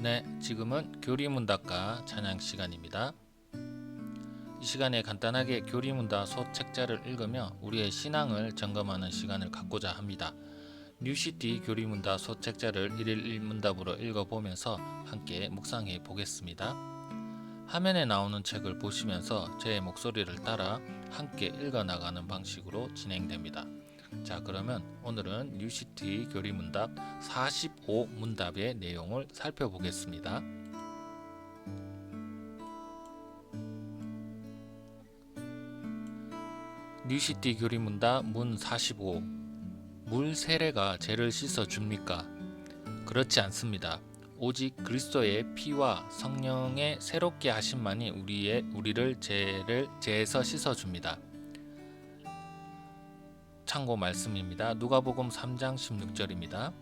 네, 지금은 교리문답과 찬양 시간입니다. 이 시간에 간단하게 교리문답 소책자를 읽으며 우리의 신앙을 점검하는 시간을 갖고자 합니다. 뉴시티 교리문답 소책자를 일일 일문답으로 읽어보면서 함께 묵상해 보겠습니다. 화면에 나오는 책을 보시면서 제 목소리를 따라 함께 읽어 나가는 방식으로 진행됩니다. 자, 그러면 오늘은 뉴시티 교리 문답 45 문답의 내용을 살펴보겠습니다. 뉴시티 교리 문답 문 45. 물 세례가 죄를 씻어 줍니까? 그렇지 않습니다. 오직 그리스도의 피와 성령의 새롭게 하심만이 우리의 우리를 죄를 죄에서 씻어 줍니다. 참고 말씀입니다. 누가복음 3장 16절입니다.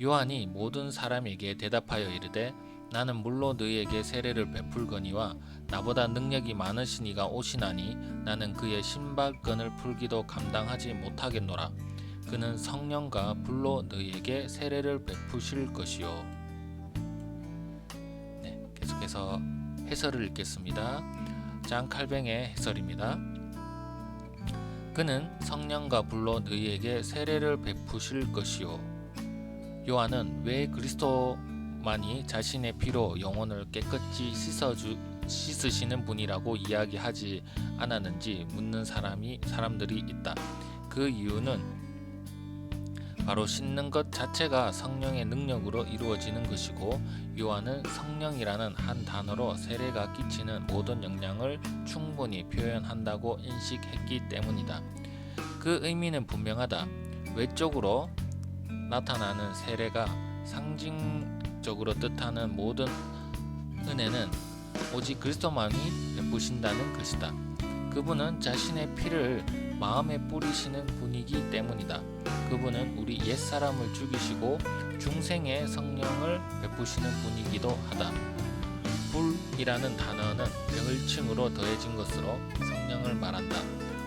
요한이 모든 사람에게 대답하여 이르되 나는 물로 너희에게 세례를 베풀거니와 나보다 능력이 많으신 이가 오시나니 나는 그의 신발끈을 풀기도 감당하지 못하겠노라. 그는 성령과 불로 너희에게 세례를 베푸실 것이요. 네, 계속해서 해설을 읽겠습니다. 장 칼뱅의 해설입니다. 그는 성령과 불로 너희에게 세례를 베푸실 것이요. 요한은 왜 그리스도만이 자신의 피로 영혼을 깨끗이 씻어주 씻으시는 분이라고 이야기하지 않았는지 묻는 사람이 사람들이 있다. 그 이유는 바로 씻는 것 자체가 성령의 능력으로 이루어지는 것이고 요한은 성령이라는 한 단어로 세례가 끼치는 모든 영향을 충분히 표현한다고 인식했기 때문이다. 그 의미는 분명하다. 외적으로 나타나는 세례가 상징적으로 뜻하는 모든 은혜는 오직 그리스도만이 베푸신다는 것이다. 그분은 자신의 피를 마음에 뿌리시는 분이기 때문이다. 그분은 우리 옛사람을 죽이시고 중생의 성령을 베푸시는 분이기도 하다. 불이라는 단어는 명을칭으로 더해진 것으로 성령을 말한다.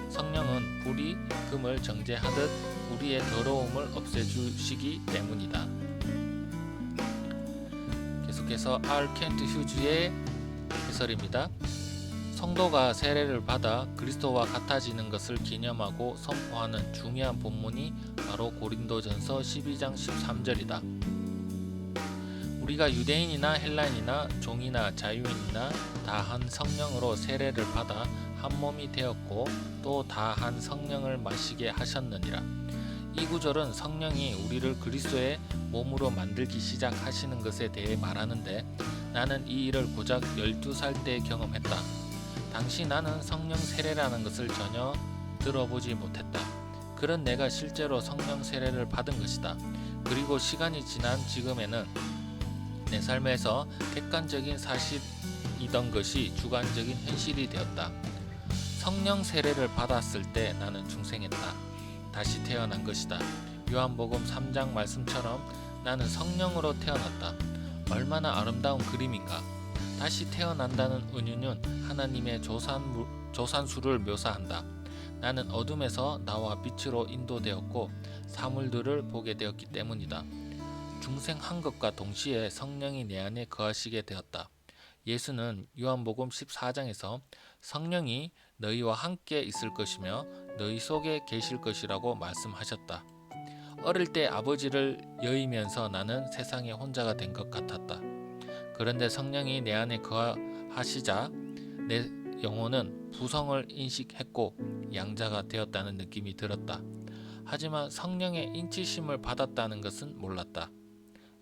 성령은 불이 금을 정제하듯 우리의 더러움을 없애주시기 때문이다. 계속해서 R. 켄트 휴즈의 해설입니다. 성도가 세례를 받아 그리스도와 같아지는 것을 기념하고 선포하는 중요한 본문이 바로 고린도전서 12장 13절이다. 우리가 유대인이나 헬라인이나 종이나 자유인이나 다 한 성령으로 세례를 받아 한 몸이 되었고 또 다 한 성령을 마시게 하셨느니라. 이 구절은 성령이 우리를 그리스도의 몸으로 만들기 시작하시는 것에 대해 말하는데 나는 이 일을 고작 12살 때 경험했다. 당시 나는 성령 세례라는 것을 전혀 들어보지 못했다. 그런 내가 실제로 성령 세례를 받은 것이다. 그리고 시간이 지난 지금에는 내 삶에서 객관적인 사실이던 것이 주관적인 현실이 되었다. 성령 세례를 받았을 때 나는 중생했다. 다시 태어난 것이다. 요한복음 3장 말씀처럼 나는 성령으로 태어났다. 얼마나 아름다운 그림인가. 다시 태어난다는 은유는 하나님의 조산, 조산수를 묘사한다. 나는 어둠에서 나와 빛으로 인도되었고 사물들을 보게 되었기 때문이다. 중생한 것과 동시에 성령이 내 안에 거하시게 되었다. 예수는 요한복음 14장에서 성령이 너희와 함께 있을 것이며 너희 속에 계실 것이라고 말씀하셨다. 어릴 때 아버지를 여의면서 나는 세상에 혼자가 된 것 같았다. 그런데 성령이 내 안에 거하시자 내 영혼은 부성을 인식했고 양자가 되었다는 느낌이 들었다. 하지만 성령의 인치심을 받았다는 것은 몰랐다.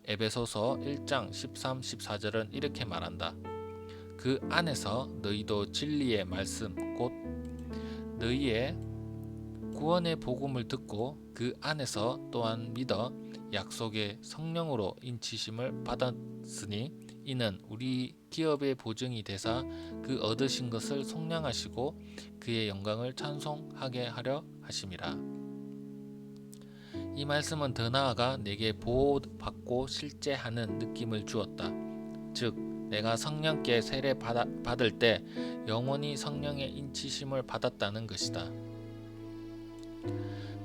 에베소서 1장 13, 14절은 이렇게 말한다. 그 안에서 너희도 진리의 말씀 곧 너희의 구원의 복음을 듣고 그 안에서 또한 믿어 약속의 성령으로 인치심을 받았으니 이는 우리 기업의 보증이 되사 그 얻으신 것을 속량하시고 그의 영광을 찬송하게 하려 하심이라. 이 말씀은 더 나아가 내게 보호받고 실제 하는 느낌을 주었다. 즉 내가 성령께 세례 받아, 받을 때 영원히 성령의 인치심을 받았다는 것이다.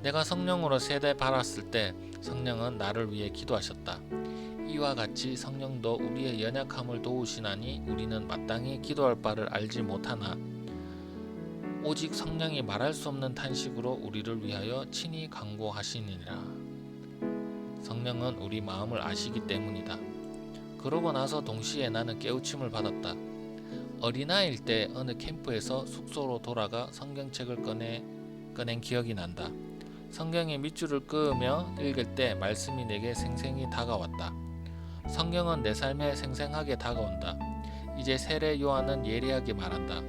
내가 성령으로 세례 받았을 때 성령은 나를 위해 기도하셨다. 이와 같이 성령도 우리의 연약함을 도우시나니 우리는 마땅히 기도할 바를 알지 못하나 오직 성령이 말할 수 없는 탄식으로 우리를 위하여 친히 간구하시니라. 성령은 우리 마음을 아시기 때문이다. 그러고 나서 동시에 나는 깨우침을 받았다. 어린아이일 때 어느 캠프에서 숙소로 돌아가 성경책을 꺼내 꺼낸 기억이 난다. 성경의 밑줄을 그으며 읽을 때 말씀이 내게 생생히 다가왔다. 성경은 내 삶에 생생하게 다가온다. 이제 세례 요한은 예리하게 말한다.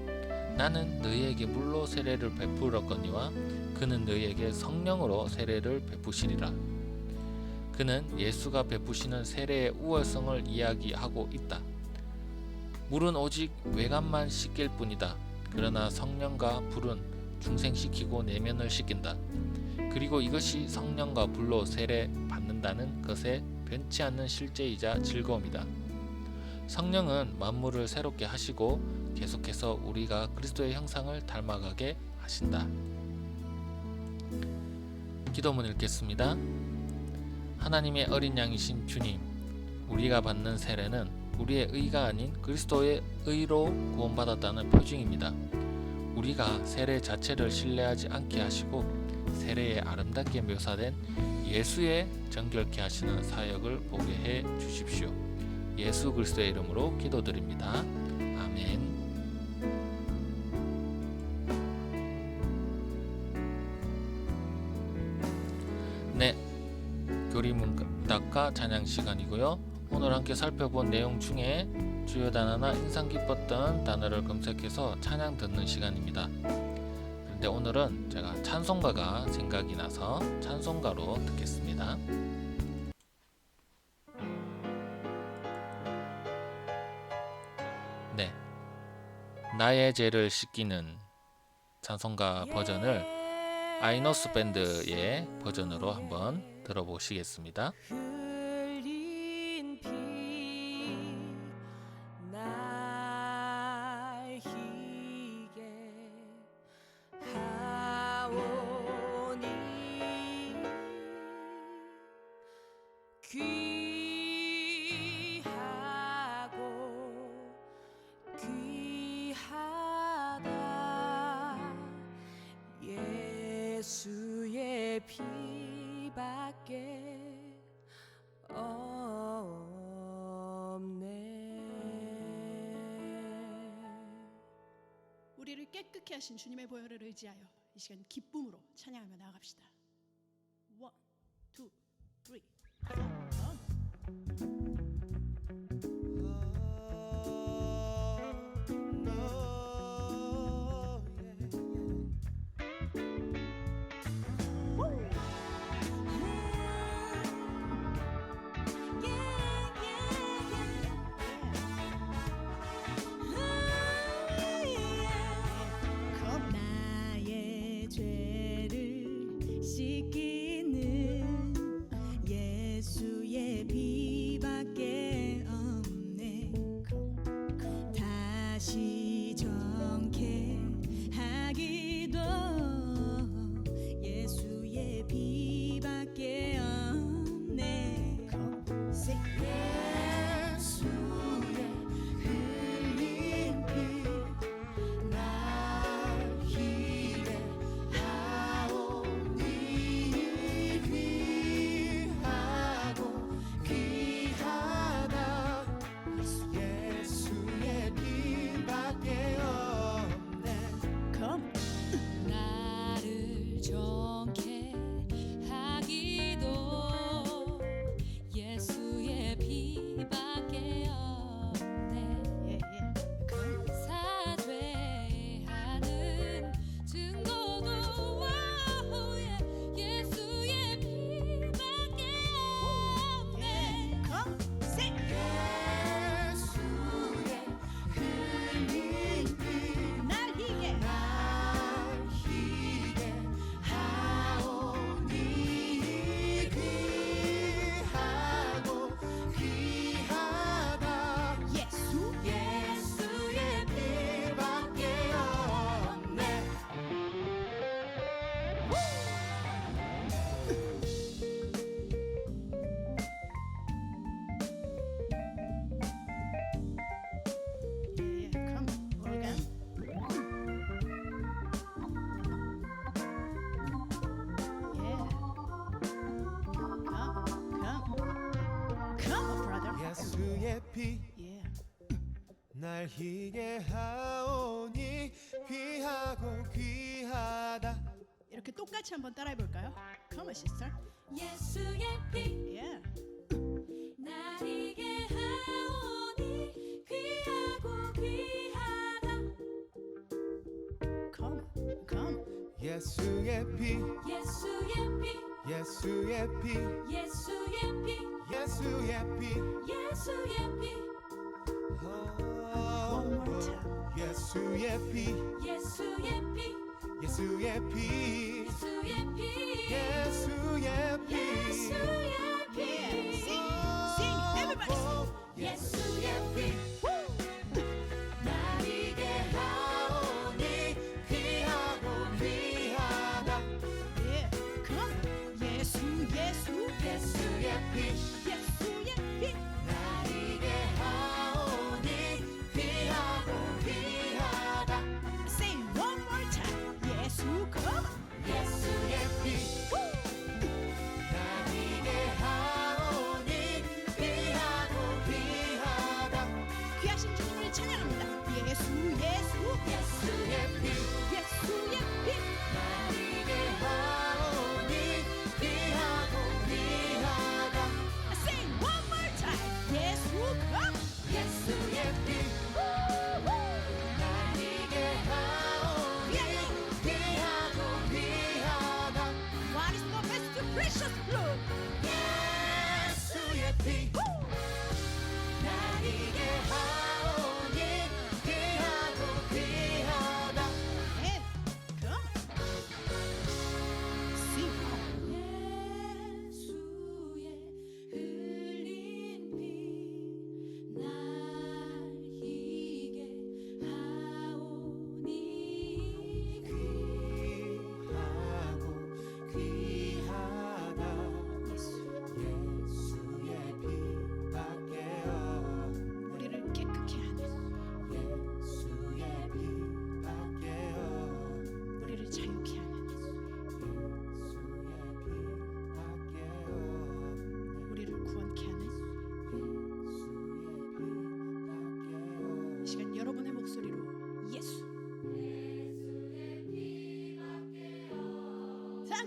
나는 너희에게 물로 세례를 베풀었거니와 그는 너희에게 성령으로 세례를 베푸시리라. 그는 예수가 베푸시는 세례의 우월성을 이야기하고 있다. 물은 오직 외관만 씻길 뿐이다. 그러나 성령과 불은 중생시키고 내면을 씻긴다. 그리고 이것이 성령과 불로 세례 받는다는 것의 변치 않는 실제이자 즐거움이다. 성령은 만물을 새롭게 하시고 계속해서 우리가 그리스도의 형상을 닮아가게 하신다. 기도문 읽겠습니다. 하나님의 어린 양이신 주님, 우리가 받는 세례는 우리의 의가 아닌 그리스도의 의로 구원받았다는 표징입니다. 우리가 세례 자체를 신뢰하지 않게 하시고 세례에 아름답게 묘사된 예수의 정결케 하시는 사역을 보게 해 주십시오. 예수 그리스도의 이름으로 기도드립니다. 아멘. 네, 교리문답과 찬양 시간이고요. 오늘 함께 살펴본 내용 중에 주요 단어나 인상 깊었던 단어를 검색해서 찬양 듣는 시간입니다. 그런데 오늘은 제가 찬송가가 생각이 나서 찬송가로 듣겠습니다. 네. 나의 죄를 씻기는 찬송가 버전을 아이노스 밴드의 버전으로 한번 들어보시겠습니다. 피밖에 없네. 우리를 깨끗게 하신 주님의 보혈을 의지하여 이 시간 기쁨으로 찬양하며 나아갑시다. 쓰리, 포. 해피 날 희게 하오니 귀하고 귀하다 이렇게 똑같이 한번 따라해 볼까요? Come on, sister. 예수의 피 Yeah. 나에게 하오니 귀하고 귀하다 Come, come. 예수의 피 예수의 피 Yesu yepi Yesu yepi Yesu yepi Yesu yepi oh, One more time Yesu yepi Yesu yepi Yesu yepi Yesu yepi Yesu yepi Yesu yepi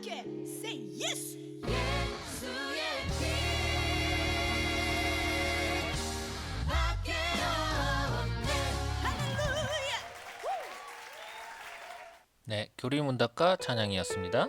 함께 say yes. 예수의 밖에 없네. 할렐루야. 네, 교리문답과 찬양이었습니다.